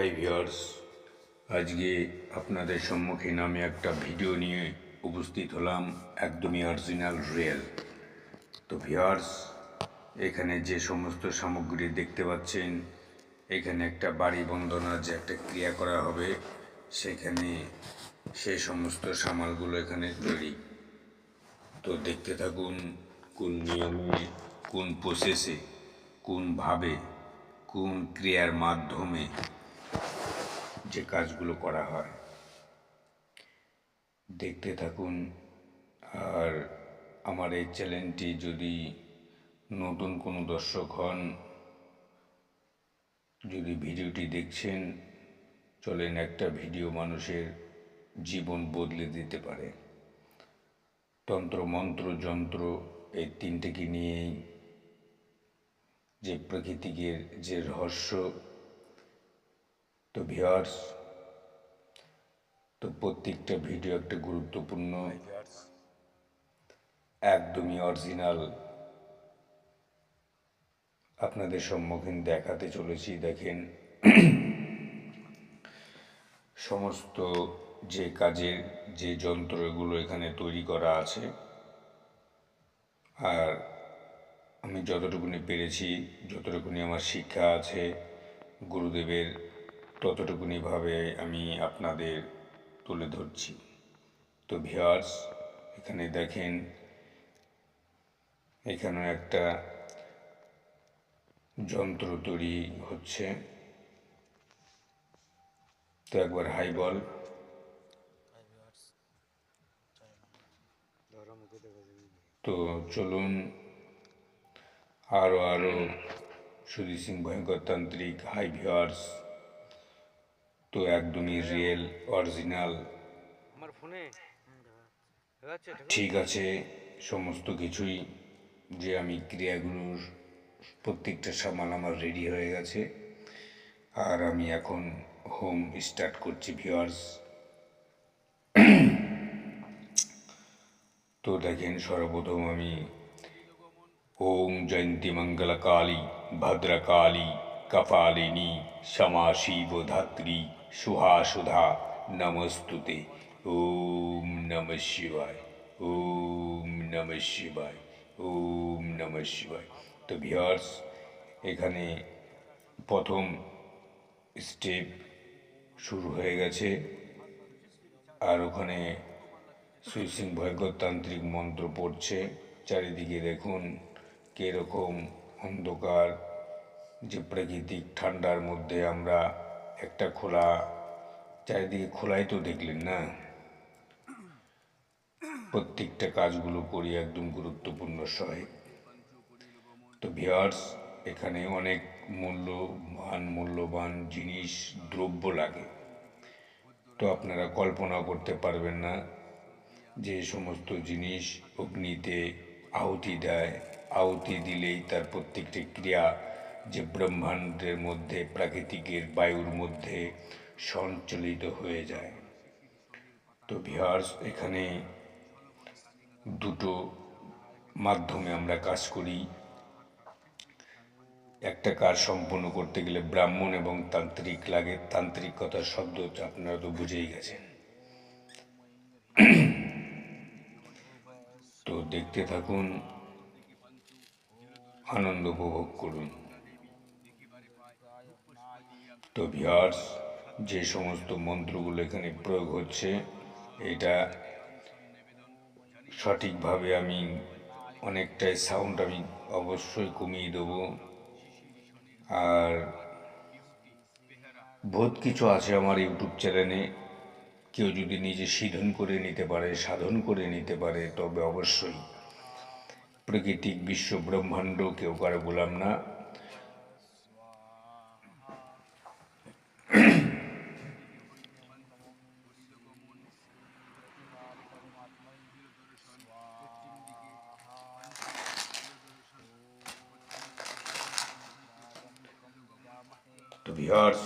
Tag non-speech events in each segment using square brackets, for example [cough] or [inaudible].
Hi viewers আজকে আপনাদের সম্মুখীন আমি একটা ভিডিও নিয়ে উপস্থিত হলাম একদমই অরিজিনাল রিয়েল তো ভিউয়ার্স এখানে যে সমস্ত সামগ্রী দেখতে পাচ্ছেন, এখানে একটা বাড়ি বন্ধনার যে একটা ক্রিয়া করা হবে, সেখানে সেই সমস্ত সামালগুলো এখানে তৈরি। তো দেখতে থাকুন কোন নিয়মে, কোন প্রসেসে কোনভাবে কোন ক্রিয়ার মাধ্যমে যে কাজগুলো করা হয়। দেখতে থাকুন। আর আমার এই চ্যানেলটি যদি নতুন কোনো দর্শক হন, যদি ভিডিওটি দেখছেন, চলেন একটা ভিডিও মানুষের জীবন বদলে দিতে পারে। তন্ত্র, মন্ত্র, যন্ত্র এই তিনটেকে নিয়েই যে প্রকৃতিকের যে রহস্য তো ভিওয়ার্স তো প্রত্যেকটা ভিডিও একটা গুরুত্বপূর্ণ একদমই অরিজিনাল আপনাদের সম্মুখীন দেখাতে চলেছি। দেখেন সমস্ত যে কাজের যে যন্ত্রগুলো এখানে তৈরি করা আছে আর আমি যতটুকুনি পেরেছি যতটুকুনি আমার শিক্ষা আছে গুরুদেবের ততটুকুনিভাবে আমি আপনাদের তুলে ধরছি। তো ভিয়ার্স এখানে দেখেন এখানে একটা যন্ত্র তৈরি হচ্ছে। তো একবার হাই বল। তো চলুন আরও আরও সুধীর সিং ভয়ঙ্কর তান্ত্রিক, হাই ভিওয়ার্স তো একদমই রিয়েল অরিজিনাল আমার ফোনে ঠিক আছে, সমস্ত কিছুই যে আমি ক্রিয়াগুলোর প্রত্যেকটা সামান আমার রেডি হয়ে গেছে। আর আমি এখন হোম স্টার্ট করছি ভিওয়ার্স [clears throat] তো দেখেন, সর্বপ্রথম আমি ওম জয়ন্তী মঙ্গলা কালী ভদ্রকালী, কপালিনী শ্যামা শিব ধাত্রী সুহা সুধা নমস্তুতে। ওম নম শিবায়, ওম নম শিবায়, ওম নম শিবায়। তো ভিয়ার্স এখানে প্রথম স্টেপ শুরু হয়ে গেছে। আর ওখানে শ্রী সিং ভয়ঙ্কর তান্ত্রিক মন্ত্র পড়ছে। চারিদিকে দেখুন কীরকম অন্ধকার, যে প্রাকৃতিক ঠান্ডার মধ্যে আমরা একটা খোলা চারিদিকে খোলাই তো দেখলেন না? প্রত্যেকটা কাজগুলো করি একদম গুরুত্বপূর্ণ সহে তো ভিয়ার্স এখানে অনেক মূল্যবান মূল্যবান জিনিস, দ্রব্য লাগে। তো আপনারা কল্পনা করতে পারবেন না যে সমস্ত জিনিস অগ্নিতে আহুতি দেয়। আহুতি দিলেই তার প্রত্যেকটি ক্রিয়া যে ব্রহ্মাণ্ডের মধ্যে, প্রাকৃতিকের বায়ুর মধ্যে সঞ্চালিত হয়ে যায়। তো ভিহার্স এখানে দুটো মাধ্যমে আমরা কাজ করি। একটা কাজ সম্পূর্ণ করতে গেলে ব্রাহ্মণ এবং তান্ত্রিক লাগে। তান্ত্রিক কথার শব্দ আপনারা তো বুঝেই গেছেন। তো দেখতে থাকুন, আনন্দ উপভোগ করুন। তো ভিয়ার্স যে সমস্ত মন্ত্রগুলো এখানে প্রয়োগ হচ্ছে, এটা সঠিকভাবে আমি অনেকটাই সাউন্ড আমি অবশ্যই কমিয়ে দেবো। আর বহুত কিছু আছে আমার ইউটিউব চ্যানেলে। কেউ যদি নিজে সিধন করে নিতে পারে, সাধন করে নিতে পারে, তবে অবশ্যই প্রাকৃতিক বিশ্ব ব্রহ্মাণ্ড কেউ কারও বললাম না। তো ভিউয়ার্স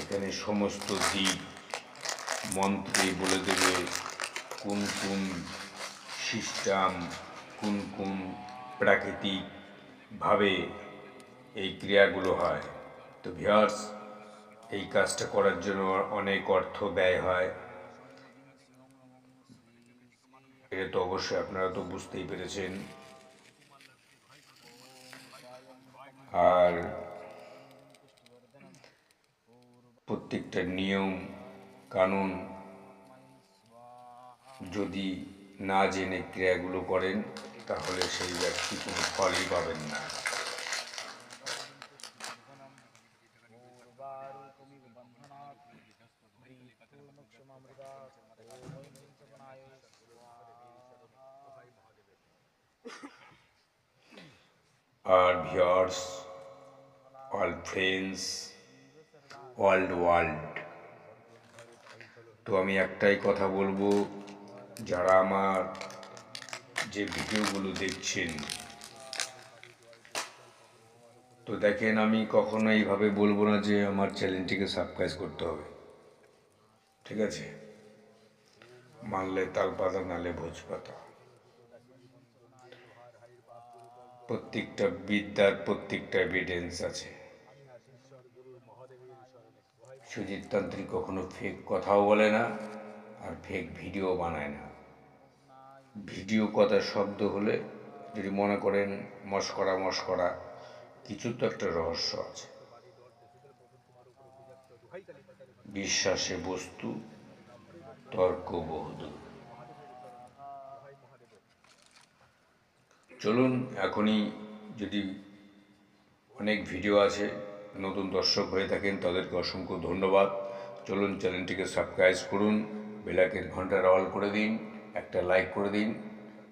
এখানে সমস্ত দিক মন্ত্রে বলে দেবে, কোন কোন সিস্টেম, কোন কোন প্রাকৃতিক ভাবে এই ক্রিয়াগুলো হয়। তো ভিয়ার্স এই কাজটা করার জন্য অনেক অর্থ ব্যয় হয়। এটা তো অবশ্যই আপনারা তো বুঝতেই পেরেছেন। আর প্রত্যেকটা নিয়ম, কানুন যদি না জেনে ক্রিয়াগুলো করেন, তাহলে সেই ব্যক্তি কোনো ফলই পাবেন না। অল ফ্রেন্ডস ওয়ার্ল্ড ওয়ার্ল্ড তো আমি একটাই কথা বলব, যারা আমার যে ভিডিওগুলো দেখছেন, তো দেখেন আমি কখনো এইভাবে বলব না যে আমার চ্যানেলটিকে সাবস্ক্রাইব করতে হবে। ঠিক আছে? মানলে তাল পাতা, নালে ভোজ পাতা। প্রত্যেকটা বিদ্যার প্রত্যেকটা এভিডেন্স আছে। সুজিত তান্ত্রিক কখনো ফেক কথাও বলে না আর ফেক ভিডিও বানায় না। ভিডিও কথা শব্দ হলে যদি মনে করেন মস্করা মস্করা, কিছু তো একটা রহস্য আছে। বিশ্বাসে বস্তু, তর্ক বহুদূর। চলুন, এখনই যদি অনেক ভিডিও আছে নতুন দর্শক হয়ে থাকেন, তাদেরকে অসংখ্য ধন্যবাদ। চলুন চ্যানেলটিকে সাবস্ক্রাইব করুন বেলাকের ঘণ্টার অল করে দিন, একটা লাইক করে দিন।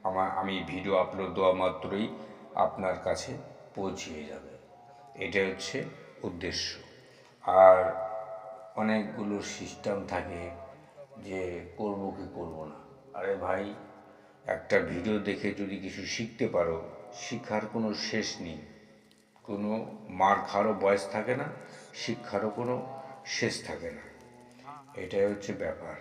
আমার, আমি ভিডিও আপলোড দেওয়া মাত্রই আপনার কাছে পৌঁছিয়ে যাবে। এটা হচ্ছে উদ্দেশ্য। আর অনেকগুলো সিস্টেম থাকে যে করব কি করব না। আরে ভাই, একটা ভিডিও দেখে যদি কিছু শিখতে পারো শিক্ষার কোনো শেষ নেই। কোনো মার খারও বয়স থাকে না, শিক্ষারও কোনো শেষ থাকে না। এটাই হচ্ছে ব্যাপার।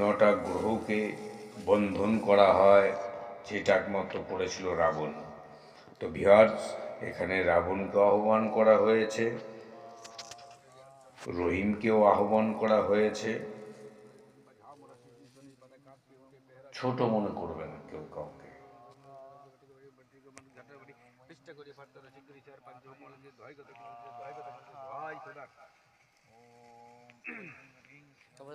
নটা গ্রহকে বন্ধন করা হয় যেটা একমাত্র করেছিল রাবণ। তো বিহার, এখানে রাবণকে আহ্বান করা হয়েছে। রহিমকেও আহ্বান করা হয়েছে। ছোট মনে করবে না কেউ কাউকে। [coughs] তবে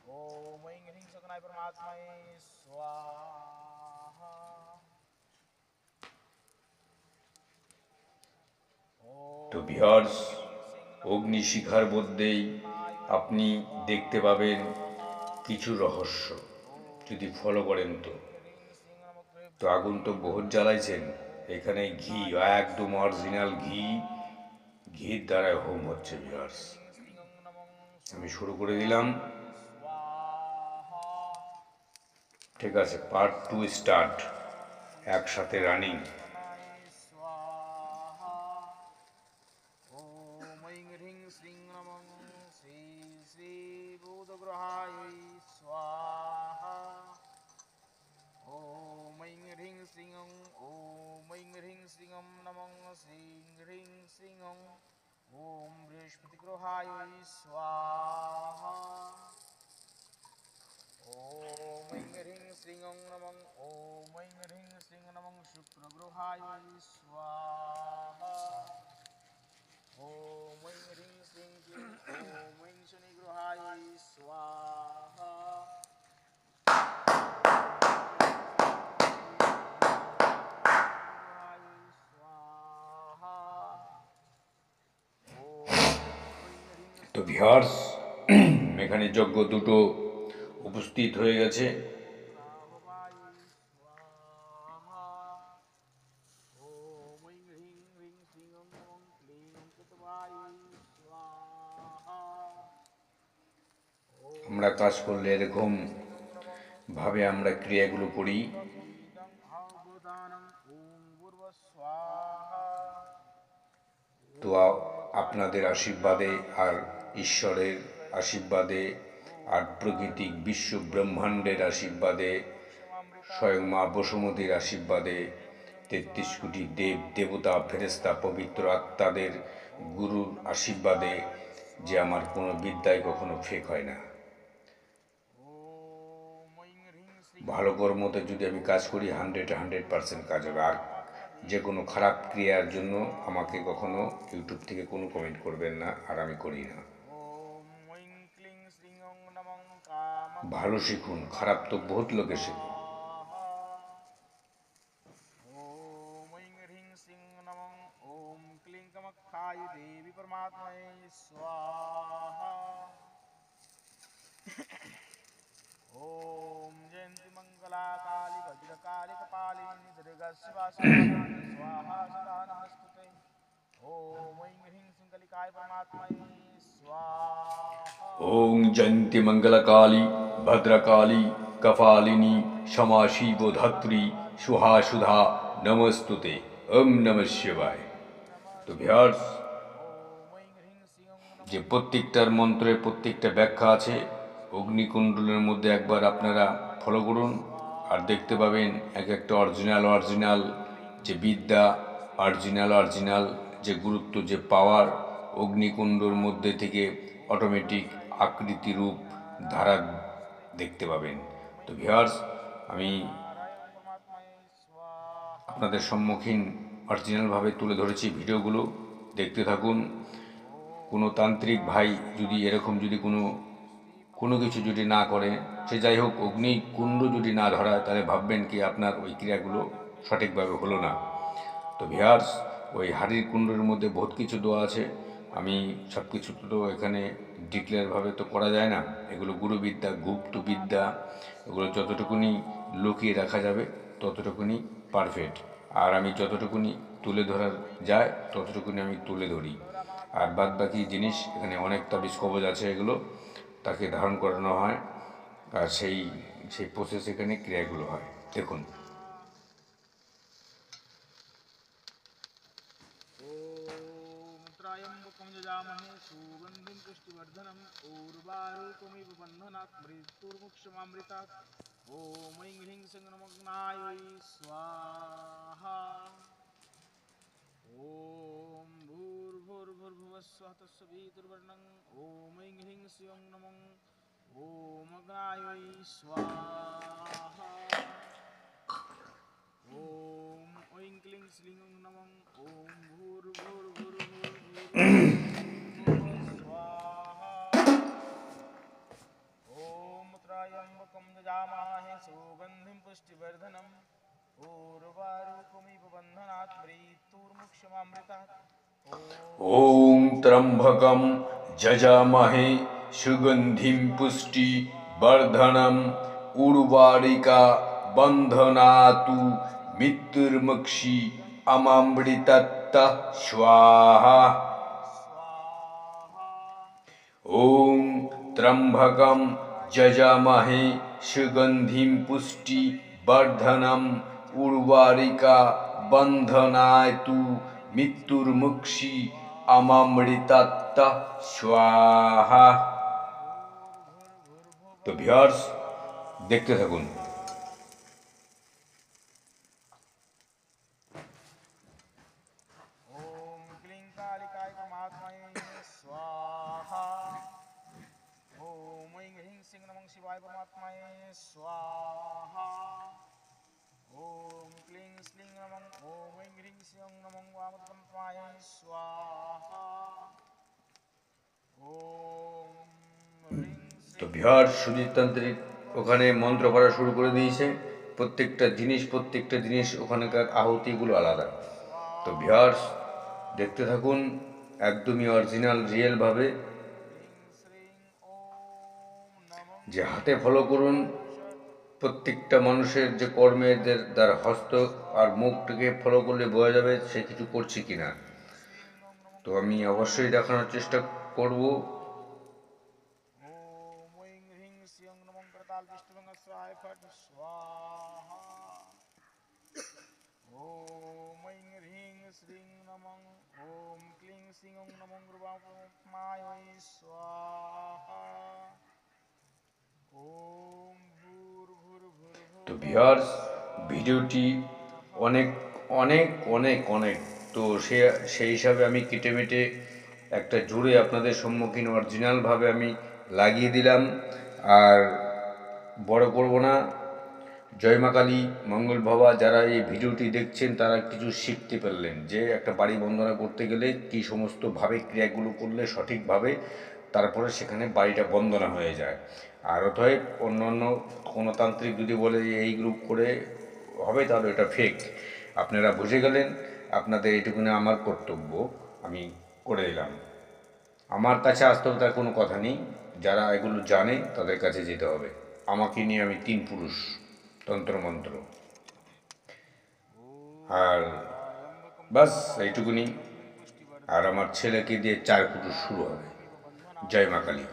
त्र्यम्बके गौरी नारायणी नमस्तुते ॐ ऐं ह्रीं सगुणाय परमात्माय स्वाहा তো ভিওর্স অগ্নিশিখার মধ্যেই আপনি দেখতে পাবেন কিছু রহস্য যদি ফলো করেন তো তো আগুন তো বহুত জ্বালাইছেন এখানে ঘি একদম অরিজিনাল ঘি ঘির দ্বারা হোম হচ্ছে ভিওর্স আমি শুরু করে দিলাম ঠিক আছে পার্ট টু স্টার্ট একসাথে রানিং स्वाहा ॐ ऐं ह्रीं श्रीं नमः श्री श्री बुधग्रहाय स्वाहा ॐ ह्रीं श्रीं नमः ॐ ह्रीं श्रीं नमं शुक्रगृहाय स्वाहा ॐ ह्रीं श्रीं ॐ ऐं शनिगृहाय स्वाहा তো ভিহার্স এখানে যজ্ঞ দুটো উপস্থিত হয়ে গেছে। আমরা কাজ করলে এরকম ভাবে আমরা ক্রিয়াগুলো করি। তো আপনাদের আশীর্বাদে আর ঈশ্বরের আশীর্বাদে আর প্রকৃতিক বিশ্ব ব্রহ্মাণ্ডের আশীর্বাদে, স্বয়ং মা বসুমতির আশীর্বাদে তেত্রিশ কোটি দেব, দেবতা ফেরেস্তা পবিত্র আত্মাদের গুরুর আশীর্বাদে যে আমার কোনো বিদ্যায় কখনো ফেক হয় না। ভালো কর্মতে যদি আমি কাজ করি হান্ড্রেড হান্ড্রেড পার্সেন্ট কাজ হবে। আর যে কোনো খারাপ ক্রিয়ার জন্য আমাকে কখনো ইউটিউব থেকে কোনো কমেন্ট করবেন না, আর আমি করি না। ভালো শিখুন খারাপ তো বহুত লোকে শেখে ॐ ऐं ह्रीं श्रीं नमः ॐ क्लीं कमख्याय देवी परमात्मने स्वाहा ॐ जयन्ति मङ्गला काली भद्रकाली कपालिनी दुर्गा शिवा स्वाहा सदा नमस्तुते ॐ ऐं ह्रीं श्रीं कलिकाय परमात्मने स्वाहा ওং জয়ন্তী মঙ্গলকালী ভদ্রকালী, কপালিনী সমাশীবধাত্রী সুহাসুধা, নমস্তুতে, ওম নম শিবায়। তো ভিয়ার্স যে প্রত্যেকটার মন্ত্রের প্রত্যেকটা ব্যাখ্যা আছে, অগ্নিকুণ্ডলের মধ্যে একবার আপনারা ফলো করুন আর দেখতে পাবেন এক একটা অরিজিনাল অরিজিনাল যে বিদ্যা অরিজিনাল অরিজিনাল যে গুরুত্ব, যে পাওয়ার অগ্নিকুণ্ডর মধ্যে থেকে অটোমেটিক আকৃতি রূপ, ধারা দেখতে পাবেন। তো ভিওয়ার্স আমি আপনাদের সম্মুখীন অরিজিনালভাবে তুলে ধরেছি ভিডিওগুলো। দেখতে থাকুন। কোনো তান্ত্রিক ভাই যদি এরকম যদি কোনো কোনো কিছু যদি না করে, সে যাই হোক, অগ্নিকুণ্ড যদি না ধরায়, তাহলে ভাববেন কি আপনার ওই ক্রিয়াগুলো সঠিকভাবে হলো না। তো ভিয়ার্স ওই হাড়ির কুণ্ডের মধ্যে বহুত কিছু দোয়া আছে। আমি সব কিছু তো এখানে ডিক্লেয়ারভাবে তো করা যায় না। এগুলো গুরুবিদ্যা, গুপ্তবিদ্যা, এগুলো যতটুকুনি লুকিয়ে রাখা যাবে, ততটুকুনি পারফেক্ট আর আমি যতটুকুনি তুলে ধরার যায়, ততটুকুনি আমি তুলে ধরি। আর বাদ বাকি জিনিস, এখানে অনেক তাবিজ কবজ আছে এগুলো, তাকে ধারণ করানো হয়। আর সেই সেই প্রসেস এখানে ক্রিয়াগুলো হয়। দেখুন। यजामहे सुगन्धिं पुष्टिवर्धनम् उर्वारुकमिव बन्धनात् मृत्युर्मुक्षमामृतात्। ॐ ऐं ह्रीं स्वाहा। ॐ भूर्भुर्भुर्भुवस्वः तस्य भीतुर्वर्णम् ॐ ऐं ह्रीं श्रियं नमः अग्नाय स्वाहा। ॐ ऐं क्लीं श्लीं नमः, ॐ भूर्भुर्भुर्भुर्भुर् ओम त्र्यम्भकं जजामहे पुष्टि पुष्टिवर्धनम् उर्वारिका बन्धनातु मित्तिर्मक्षि अमृतत्तः स्वाहा। ॐ त्र्यम्भकं जजामहे सुगन्धिं पुष्टिवर्धनम् उर्वारिका बन्धनायतु मित्तुर्मुक्षि অমামৃতাত্ত স্বাহা তো ভিউয়ার্স দেখতে থাকুন তো ভিউয়ার সুজিততান্ত্রিক ওখানে মন্ত্র পড়া শুরু করে দিয়েছে। প্রত্যেকটা জিনিস প্রত্যেকটা জিনিস ওখানকার আহুতিগুলো আলাদা। তো ভিউয়ার্স দেখতে থাকুন, একদমই অরিজিনাল রিয়েলভাবে যে হাতে ফলো করুন, প্রত্যেকটা মানুষের যে কর্মের যে- তার হস্ত আর মুখটাকে ফলো করলে বোঝা যাবে সে কিছু করছে কিনা। তো আমি অবশ্যই দেখানোর চেষ্টা করব। নমো স্বাহা ওম ভুর ভুর তো ভিউয়ার্স ভিডিওটি অনেক অনেক অনেক অনেক তো সে সেই হিসাবে আমি কেটে মেটে একটা জুড়ে আপনাদের সম্মুখীন অরিজিনালভাবে আমি লাগিয়ে দিলাম আর বড় করব না মা কালী, মঙ্গল বাবা যারা এই ভিডিওটি দেখছেন, তারা কিছু শিখতে পারলেন যে একটা বাড়ি বন্দনা করতে গেলে কী সমস্তভাবে ক্রিয়াগুলো করলে সঠিকভাবে তারপরে সেখানে বাড়িটা বন্দনা হয়ে যায়। আর অতএব অন্য অন্য কোনো তান্ত্রিক যদি বলে যে এই গ্রুপ করে হবে, তাহলে এটা ফেক আপনারা বুঝে গেলেন, আপনাদের এইটুকুনি আমার কর্তব্য, আমি করে দিলাম আমার কাছে আসতে হবে তার কোনো কথা নেই। যারা এগুলো জানে, তাদের কাছে যেতে হবে। আমাকে নিয়ে আমি তিন পুরুষ। তন্ত্রমন্ত্র। আর বাস এইটুকুনি। আর আমার ছেলেকে দিয়ে চার কুটুর শুরু হবে। জয় মা কালী।